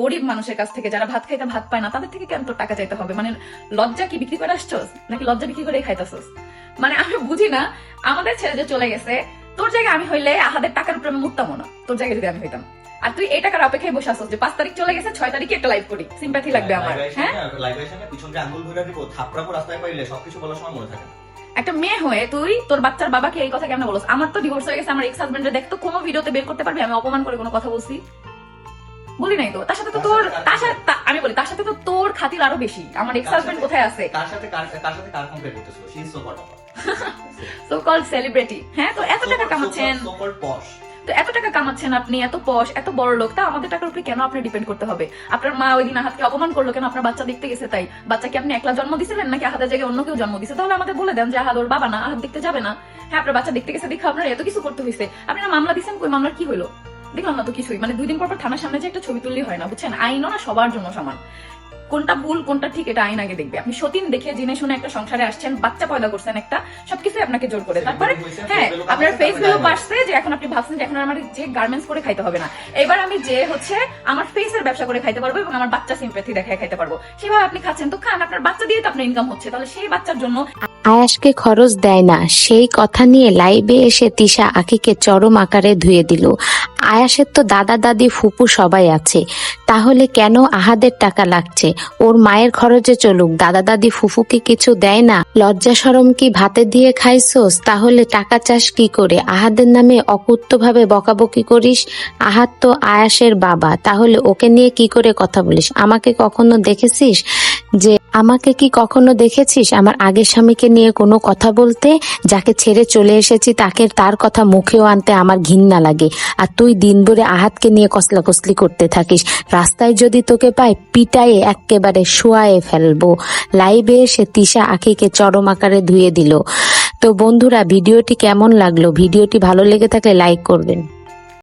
গরিব মানুষের কাছ থেকে যারা ভাত খাইতে ভাত পায় না তাদের থেকে কেন তোর টাকা চাইতে হবে? মানে লজ্জা কি বিক্রি করে আসছস? নাকি লজ্জা বিক্রি করে খাইতেছস? মানে আমি বুঝি না আমাদের ছেলে যে চলে গেছে তোর জায়গায় আমি হইলে আহাদের টাকার উপরে আমি মুক্তাম না। তোর জায়গায় যদি আমি হইতাম। আর তুই এই টাকার অপেক্ষায় বসে আসছ যে পাঁচ তারিখ চলে গেছে ছয় তারিখে একটা লাইভ করি? সিম্প্যাথি লাগবে আমার হ্যাঁ? লাইভে এসে পিছন দিয়ে আঙ্গুল ধরে দিব থাপড়াবো রাস্তায় পাইলে সবকিছু বলার সময় মনে থাকে একটা মেয়ে হয়ে তুই তোর বাচ্চার বাবাকে এই কথা কেন বলছ আমার তো ডিভোর্স হয়ে গেছে আমার এক্স হাজবেন্ডে দেখতো কোনো ভিডিওতে বের করতে পারবি? আমি অপমান করে কোনো কথা বলছি? বলি নাই তো? তার সাথে তো তোর তার সাথে আমি বলি তার সাথে তো তোর খাতির আরও বেশি। আমার এক্স হাজবেন্ড কোথায় আছে? কার সাথে কার কার সাথে কার compare is so hot so call celebrity হ্যাঁ তো এত টাকা কামাচ্ছেন। সো কল পশ তো এত টাকা কামাচ্ছেন আপনি এত পশ এত বড় লোক। তা আমাদের টাকার উপরে কেন আপনি ডিপেন্ড করতে হবে? আপনার মা ওই দিন আহাতকে অপমান করল কেন? আপনার বাচ্চা দেখতে গেছে তাই। বাচ্চাকে আপনি একলা জন্ম দিছিলেন নাকি আহাদের জায়গায় অন্য কেউ জন্ম দিছে? তাহলে আমাদের বলে দেন যে আহাদ ওর বাবা না আহাদ দেখতে যাবে না। হ্যাঁ আপনার বাচ্চা দেখতে গেছে দেখে আপনার এত কিছু করতে হয়েছে আপনি না মামলা দিচ্ছেন কই মামলার কি হলো দেখলাম না? তো কিছুই। মানে দুই দিন পর পর থানার সামনে যে একটা ছবি তুললি হয় না বুঝছেন? আইনও না সবার জন্য সমান। কোনটা ভুল কোনটা ঠিক এটা আইন আগে দেখবে। আপনি সতীন দেখে জেনে শুনে একটা সংসারে আসছেন বাচ্চা পয়দা করছেন একটা সবকিছু আপনাকে জোর করে। তারপরে হ্যাঁ আপনার ফেস ভ্যালু বাড়ছে যে এখন আপনি ভাবছেন যে এখন আমার যে গার্মেন্টস করে খাইতে হবে না। এবার আমি যে হচ্ছে আমার ফেসের ব্যবসা করে খাইতে পারব এবং আমার বাচ্চা সিম্প্যাথি দেখায় খাইতে পারব। সেভাবে আপনি খাচ্ছেন তো খান আপনার বাচ্চা দিয়ে তো আপনার ইনকাম হচ্ছে। তাহলে সেই বাচ্চার জন্য আয়াসকে খরচ দেয় না। সেই কথা নিয়ে লাইভে এসে তিশা আখিকে চরম আকারে ধুয়ে দিল। আয়াসের তো দাদা, দাদি, ফুপু সবাই আছে। তাহলে কেন আহাদের টাকা লাগছে? ওর মায়ের খরচে চলুক। দাদা, দাদি ফুফুকে কিছু দেয় না? লজ্জা সরম কি ভাতে দিয়ে খাইছোস? তাহলে টাকা চাস কি করে? আহাদের নামে অকুত্তভাবে বকাবকি করিস? আহাদ তো আয়াসের বাবা। তাহলে ওকে নিয়ে কি করে কথা বলিস? আমাকে কখনো দেখেছিস? যে, আমাকে কি কখনো দেখেছিস আমার আগের স্বামীকে নিয়ে কোনো কথা বলতে? যাকে ছেড়ে চলে এসেছি, তাকে তার কথা মুখেও আনতে আমার ঘিন্না লাগে। আর তুই দিন ভরে আহাতকে নিয়ে কসলা কসলি করতে থাকিস। রাস্তায় যদি তোকে পাই, পিটায়ে এক্কেবারে শোয়ায়ে ফেলব। লাইভে এসে তিশা আখিকে চরম আকারে ধুয়ে দিল। তো বন্ধুরা, ভিডিওটি কেমন লাগল? ভিডিওটি ভালো লেগে থাকলে লাইক করবেন।